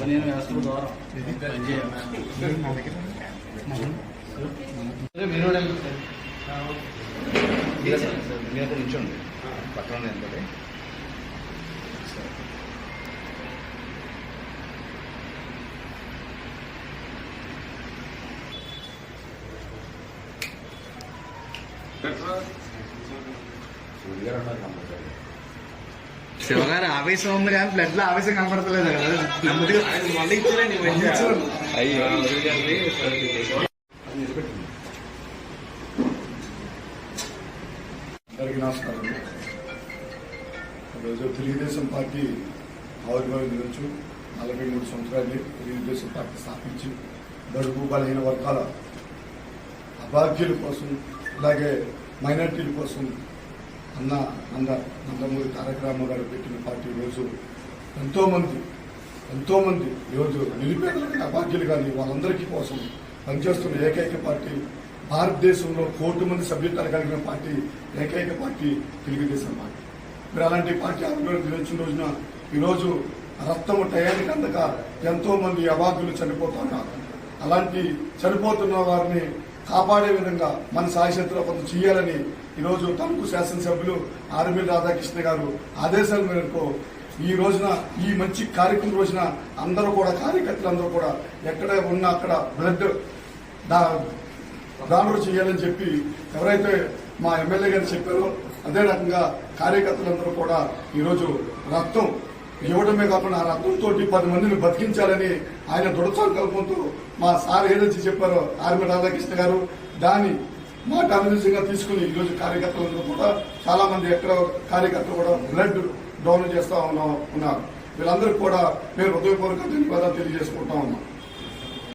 నేను వేస్తున్న ద్వారా మీరు అక్కడ నిల్చోండి పక్కన శివగారు ఆవేశం ఉంది కానీ బ్లడ్లో ఆవేశం కనపడతలేదు అందరికీ నమస్కారం. ఈరోజు తెలుగుదేశం పార్టీ ఆవిర్భావం దినోత్సవం నలభై మూడు సంవత్సరాలు తెలుగుదేశం పార్టీ స్థాపించి బడుగు బలహీన వర్గాల అభాగ్యుల కోసం అలాగే మైనార్టీల కోసం అన్న నంద నందమూరి తారక రామారావు గారు పెట్టిన పార్టీ ఈరోజు ఎంతో మంది ఎంతో మంది ఈరోజు నిరుపేదలకి కానీ అభాగ్యులు కానీ వాళ్ళందరికీ కోసం పనిచేస్తున్న ఏకైక పార్టీ భారతదేశంలో కోటి మంది సభ్యత్వాలు కలిగిన పార్టీ ఏకైక పార్టీ తెలుగుదేశం పార్టీ. మీరు అలాంటి పార్టీ ఆవిర్భావం దినోత్సవం రోజున ఈరోజు రక్తము టయానికి అందక ఎంతో మంది అభాగ్యులు చనిపోతున్నారు. అలాంటి చనిపోతున్న వారిని కాపాడే విధంగా మన సాయశక్తిలో కొంత చేయాలని ఈరోజు తణుకు శాసనసభ్యులు ఆర్మీ రాధాకృష్ణ గారు ఆదేశాల మేరకు ఈ రోజున ఈ మంచి కార్యక్రమం రోజున అందరూ కూడా కార్యకర్తలందరూ కూడా ఎక్కడ ఉన్నా అక్కడ బ్లడ్ దాడులు చేయాలని చెప్పి ఎవరైతే మా ఎమ్మెల్యే గారు చెప్పారో అదే రకంగా కార్యకర్తలందరూ కూడా ఈరోజు రక్తం ఇవ్వడమే కాకుండా ఆ రక్తంతో పది మందిని బతికించాలని ఆయన దృఢసంకల్పంతో మా సార్ ఏదైతే చెప్పారో ఆర్మీ రాధాకృష్ణ గారు దాన్ని మాట అనుసంగా తీసుకుని ఈరోజు కార్యకర్తలందరూ కూడా చాలా మంది ఎక్కడ కార్యకర్తలు కూడా బ్లడ్ డోనర్ చేస్తా ఉన్నా ఉన్నారు. వీళ్ళందరికీ కూడా మేము హృదయపూర్వక ధన్యవాదాలు తెలియజేసుకుంటా ఉన్నాం.